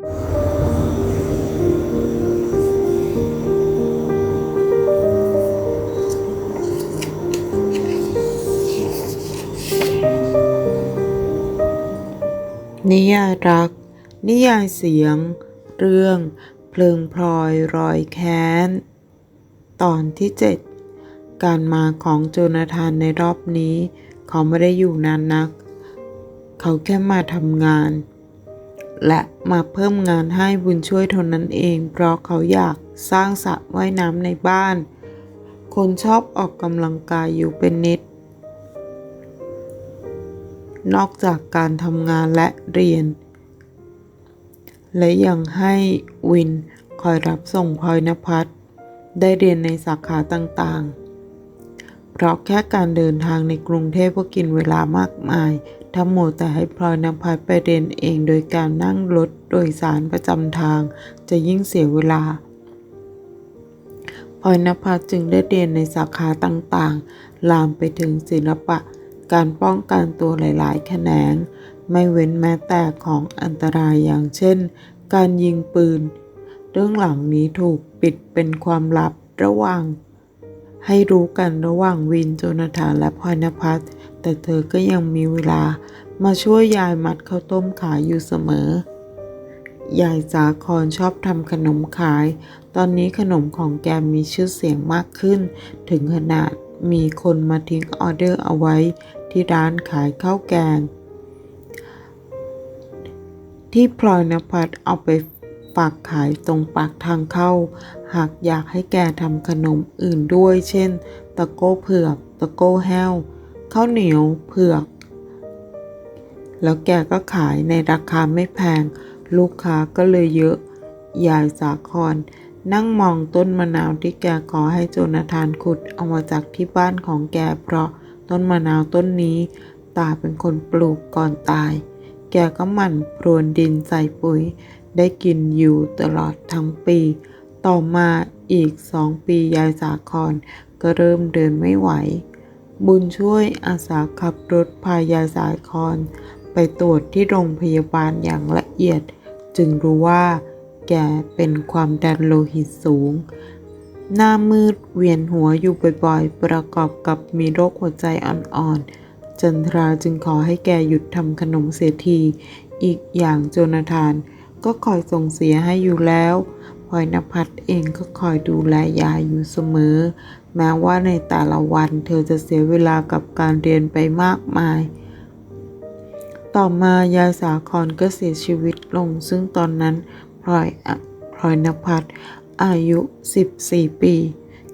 นิยายรัก นิยายเสียง เรื่อง เพลิงพลอยรอยแค้น ตอนที่ 7 การมาของโจนาธานในรอบนี้ เขาไม่ได้อยู่นานนัก เขาแค่มาทำงาน และมาเพิ่มงานให้บุญช่วยเท่านั้นเอง เพราะเขาอยากสร้างสระว่ายน้ำในบ้าน คนชอบออกกำลังกายอยู่เป็นนิด นอกจากการทำงานและเรียน และยังให้วินคอยรับส่งพลอยนภัสได้เรียนในสาขาต่างๆ เพราะแค่การเดินทางในกรุงเทพก็กินเวลามากมาย ถ้าหมดแต่ให้พลอยนภัสไปเรียนเองโดยการนั่งรถโดยสารประจำทาง จะยิ่งเสียเวลาพลอยนภัสจึงได้เรียนในสาขาต่างๆ ลามไปถึงศิลปะ การป้องกันตัวหลายๆ แขนง ไม่เว้นแม้แต่ของอันตรายอย่างเช่น การยิงปืน เรื่องหลังนี้ถูกปิดเป็นความลับระหว่าง ให้รู้กันระหว่างวินโจนาธานและพลอยนภัส แต่เธอก็ยังมีเวลามาช่วยยายมัดข้าวต้มขายอยู่เสมอ ยายสาครชอบทำขนมขาย ตอนนี้ขนมของแกมีชื่อเสียงมากขึ้น ถึงขนาดมีคนมาทิ้งออเดอร์เอาไว้ที่ร้านขายข้าวแกง ที่พลอยนภัสเอาไปฝากขายตรงปากทางเข้า หากอยากให้แกทำขนมอื่นด้วย เช่น ตะโก้เผือก ตะโก้แห้ว ข้าวเหนียวเผือก แล้วแกก็ขายในราคาไม่แพง ลูกค้าก็เลยเยอะ ยายสาคร นั่งมองต้นมะนาวที่แกขอให้โจนาธานขุดเอามาจากที่บ้านของแกเพราะต้นมะนาวต้นนี้ ตาเป็นคนปลูกก่อนตาย แกก็หมั่นพรวนดินใส่ปุ๋ย ได้กินอยู่ตลอดทั้งปี ต่อมาอีกสองปียายสาครก็เริ่มเดินไม่ไหว บุญช่วยอาสาขับรถพายาสาคร ไปตรวจที่โรงพยาบาลอย่างละเอียด จึงรู้ว่าแกเป็นความดันโลหิตสูง หน้ามืดเวียนหัวอยู่บ่อยๆ ประกอบกับมีโรคหัวใจอ่อนๆ จันทราจึงขอให้แกหยุดทำขนมเสียที อีกอย่างโจนาธานก็คอยส่งเสียให้อยู่แล้ว พลอยนภัสเองก็คอยดูแลยายอยู่เสมอ แม้ว่าในแต่ละวันเธอจะเสียเวลากับการเรียนไปมากมาย ต่อมายายสาครก็เสียชีวิตลง ซึ่งตอนนั้นพลอยพลอยนภัสอายุ 14 ปี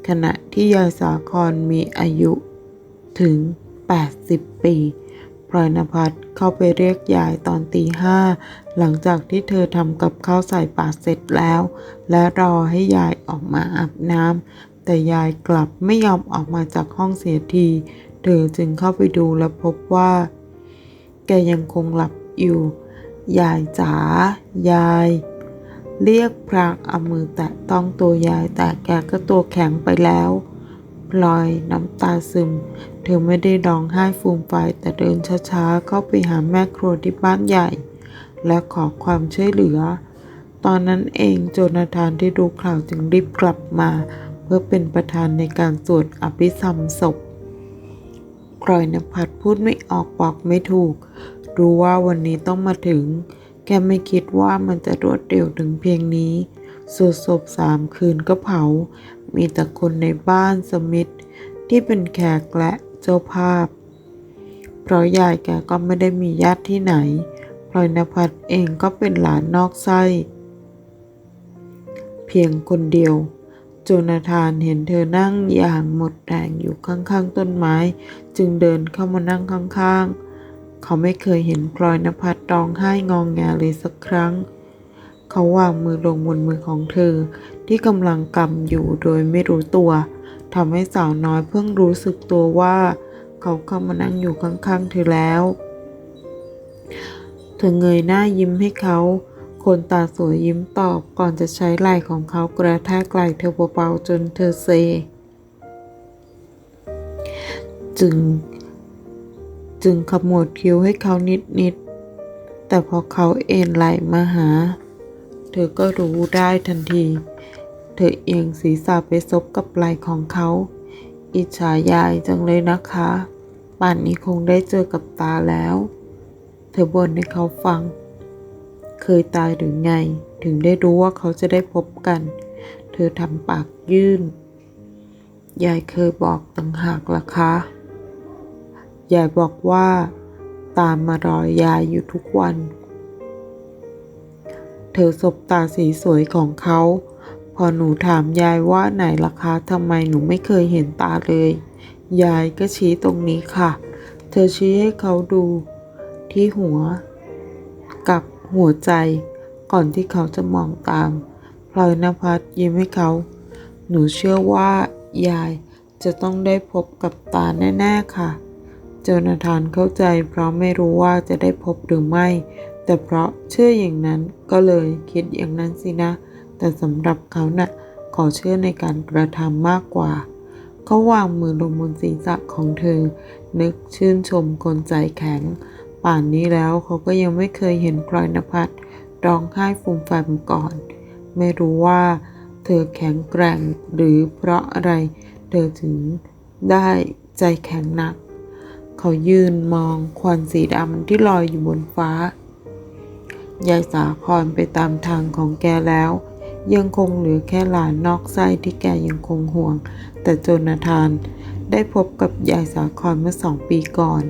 ขณะที่ยายสาครมีอายุถึง 80 ปี พลอยนภัสเข้าไปเรียกยายตอนตีห้าหลังจากที่เธอทำกับข้าวใส่บาตรเสร็จแล้ว และรอให้ยายออกมาอาบน้ำแต่ยายกลับไม่ยอมออกมาจากห้องเสียที เธอจึงเข้าไปดูและพบว่า แกยังคงหลับอยู่ ยายจ๋ายาย เรียกพรางเอามือแตะต้องตัวยายแต่แกก็ตัวแข็งไปแล้วพลอยน้ำตาซึม เธอไม่ได้ร้องไห้ฟูมไฟายแต่เดินช้าๆ เข้าไปหาแม่ครัวที่บ้านใหญ่ และขอความช่วยเหลือ ตอนนั้นเองโจนาธานที่รู้ข่าวจึงรีบกลับมา เพื่อเป็นประธานในการสวดอภิธรรมศพพลอยนภัสพูดไม่ออกบอกไม่ถูก รู้ว่าวันนี้ต้องมาถึง แกไม่คิดว่ามันจะรวดเร็วถึงเพียงนี้สวดศพสามคืนก็เผา มีแต่คนในบ้านสมิธที่เป็นแขกและ เจ้าภาพ เพราะยายแกก็ไม่ได้มีญาติที่ไหนพลอยนภัสเองก็เป็นหลานนอกไส้ เพียงคนเดียว โจนาธานเห็นเธอนั่งอย่างหมดแรงอยู่ข้างๆต้นไม้ จึงเดินเข้ามานั่งข้างๆเขาไม่เคยเห็นพลอยนภัสร้องไห้งองแงเลยสักครั้ง เขาวางมือลงบนมือของเธอที่กำลังกำอยู่โดยไม่รู้ตัว ทำให้สาวน้อยเพิ่งรู้สึกตัวว่า เขาเข้ามานั่งอยู่ข้างๆเธอแล้ว เธอเงยหน้ายิ้มให้เขา คนตาสวยยิ้มตอบก่อนจะใช้ไหล่ของเขากระแทกไหล่เธอเบาๆจนเธอเซ จึง จึงขมวดคิ้วให้เขานิดๆ แต่พอเขาเอ็นไหล่มาหา เธอก็รู้ได้ทันที เธอเอียงศีรษะไปซบกับไหล่ของเขา อิจฉายายจังเลยนะคะ ป่านนี้คงได้เจอกับตาแล้ว เธอบ่นให้เขาฟัง เคยตายหรือไง ถึงได้รู้ว่าเขาจะได้พบกัน เธอทำปากยื่น ยายเคยบอกต่างหากล่ะคะ ยายบอกว่า ตามมารอยายอยู่ทุกวัน เธอสบตาสีสวยของเขา พอหนูถามยายว่าไหนล่ะคะทำไมหนูไม่เคยเห็นตาเลย ยายก็ชี้ตรงนี้ค่ะ เธอชี้ให้เขาดู ที่หัว กับหัวใจ ก่อนที่เขาจะมองตามพลอยนภัสยิ้มให้เขา หนูเชื่อว่า ยายจะต้องได้พบกับตาแน่ ๆ ค่ะโจนาธานเข้าใจเพราะไม่รู้ว่าจะได้พบหรือไม่ แต่เพราะเชื่ออย่างนั้นก็เลยคิดอย่างนั้นสินะ แต่สำหรับเขานะ่ะขอเชื่อในการกระทำมากกว่า เขาวางมือลงบนศีรษะของเธอ นึกชื่นชมคนใจแข็ง ป่านนี้แล้วเขาก็ยังไม่เคยเห็นพลอยนภัสร้องไห้ฟูมฟายมาก่อน ไม่รู้ว่า เธอแข็งแกร่งหรือเพราะอะไร เธอถึงได้ใจแข็งหนัก เขายืนมองควันสีดำที่ลอยอยู่บนฟ้ายายสาครไปตามทางของแกแล้ว ยังคงเหลือแค่หลานนอกไส้ที่แกยังคงห่วง แต่โจนาธาน ได้พบกับยายสาครเมื่อสองปีก่อน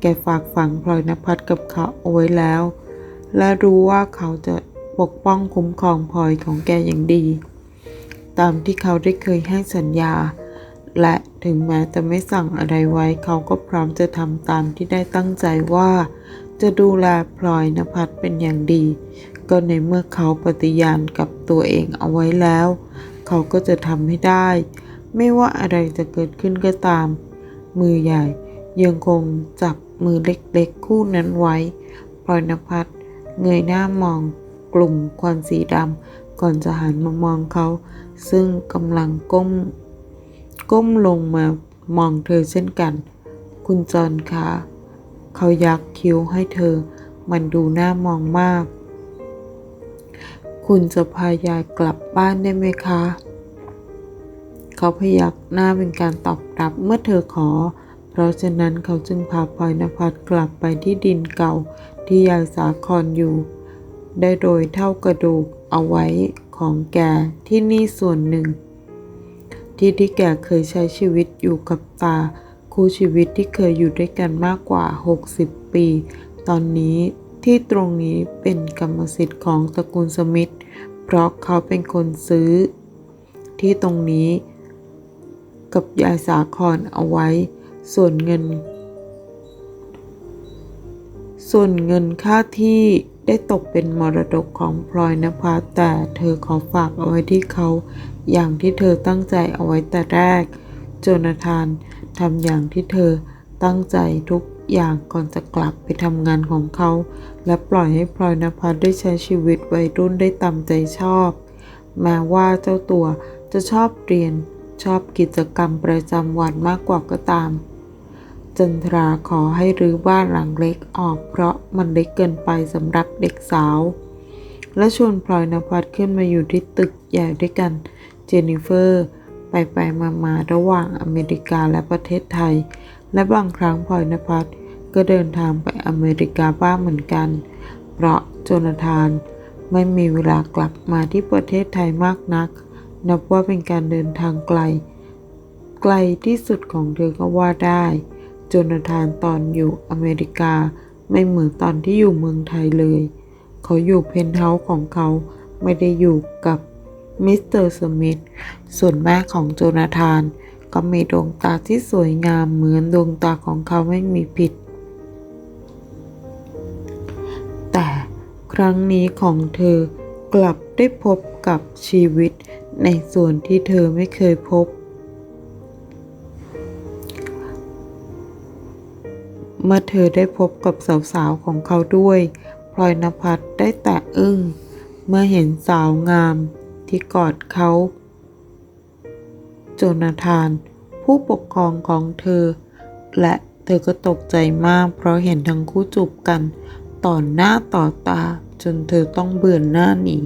แกฝากฝังพลอยนภัสกับเขาเอาไว้แล้ว และรู้ว่าเขาจะปกป้องคุ้มครองพลอยของแกอย่างดี ตามที่เขาได้เคยให้สัญญา และถึงแม้จะไม่สั่งอะไรไว้ เขาก็พร้อมจะทำตามที่ได้ตั้งใจว่า จะดูแลพลอยนภัสเป็นอย่างดี ก็ในเมื่อเขาปฏิญาณกับ ตัวเองเอาไว้แล้ว เขาก็จะทำให้ได้ ไม่ว่าอะไรจะเกิดขึ้นก็ตาม มือใหญ่ยังคงจับมือเล็กๆคู่นั้นไว้พลอยนภัสเงยหน้ามองกลุ่มควันสีดำก่อนจะหันมามองเขา ซึ่งกำลังก้ม ก้มลงมามองเธอเช่นกัน คุณจอนคะเขายักคิ้วให้เธอ มันดูน่ามองมาก คุณจะพายายกลับบ้านได้ไหมคะ เขาพยักหน้าเป็นการตอบรับเมื่อเธอขอ เพราะฉะนั้นเขาจึงพาพลอยนภัสกลับไปที่ดินเก่าที่ยายสาครอยู่ ได้โดยเท่ากระดูกเอาไว้ของแกที่นี่ส่วนหนึ่ง ที่ที่แกเคยใช้ชีวิตอยู่กับตา คู่ชีวิตที่เคยอยู่ด้วยกันมากกว่า 60 ปี ตอนนี้ที่ตรงนี้เป็นกรรมสิทธิ์ของตระกูลสมิธ เพราะเขาเป็นคนซื้อ ที่ตรงนี้ กับยายสาครเอาไว้ ส่วนเงิน ส่วนเงินค่าที่ได้ตกเป็นมรดกของพลอยนภาแต่เธอขอฝากเอาไว้ที่เขา อย่างที่เธอตั้งใจเอาไว้แต่แรก โจนาธานทำอย่างที่เธอตั้งใจทุก อย่างก่อนจะกลับไปทำงานของเขา และปล่อยให้พลอยนภัสได้ใช้ชีวิตวัยรุ่นได้ตามใจชอบ แม้ว่าเจ้าตัวจะชอบเรียนชอบกิจกรรมประจำวันมากกว่าก็ตาม จันทราขอให้รื้อบ้านหลังเล็กออกเพราะมันเล็กเกินไปสำหรับเด็กสาว และชวนพลอยนภัสขึ้นมาอยู่ที่ตึกใหญ่ด้วยกัน เจนนิเฟอร์ ไปไปมามาระหว่างอเมริกาและประเทศไทย และบางครั้งพลอยนภัสก็เดินทางไปอเมริกาบ้างเหมือนกัน เพราะโจนาธานไม่มีเวลากลับมาที่ประเทศไทยมากนัก นับว่าเป็นการเดินทางไกล ไกลที่สุดของเธอก็ว่าได้ โจนาธานตอนอยู่อเมริกาไม่เหมือนตอนที่อยู่เมืองไทยเลย เขาอยู่เพนท์เฮาส์ของเขาไม่ได้อยู่กับมิสเตอร์สมิธส่วนแม่ของโจนาธาน ก็มีดวงตาที่สวยงามเหมือนดวงตาของเขาไม่มีผิด แต่ครั้งนี้ของเธอกลับได้พบกับชีวิตในส่วนที่เธอไม่เคยพบ เมื่อเธอได้พบกับสาวๆของเขาด้วยพลอยนภัสได้แต่อึ้งเมื่อเห็นสาวงามที่กอดเขา โจนาธาน ผู้ปกครองของเธอ และเธอก็ตกใจมาก เพราะเห็นทั้งคู่จูบกัน ต่อหน้าต่อตาจนเธอต้องเบื่อนหน้าหนี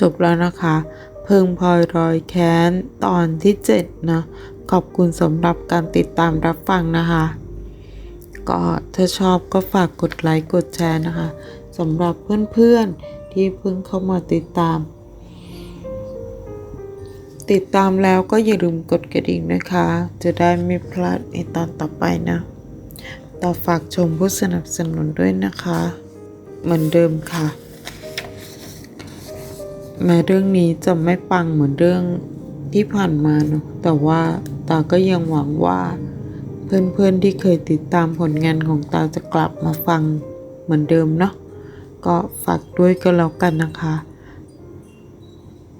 จบแล้วนะคะ เพิงพลอยรอยแค้นตอนที่ 7 นะ ขอบคุณสำหรับการติดตามรับฟังนะคะ ก็ถ้าชอบก็ฝากกดไลค์กดแชร์นะคะสำหรับเพื่อนๆที่เพิ่งเข้ามาติดตาม ติดตามแล้วก็อย่าลืมกดกระดิ่งนะคะ จะได้ไม่พลาดในตอนต่อไปนะ ต่อฝากชมผู้สนับสนุนด้วยนะคะ เหมือนเดิมค่ะ แม้เรื่องนี้จะไม่ปังเหมือนเรื่องที่ผ่านมาเนอะแต่ว่าตาก็ยังหวังว่า เพื่อนๆที่เคยติดตามผลงานของตาจะกลับมาฟังเหมือนเดิมเนาะก็ฝากด้วยก็แล้วกันนะคะ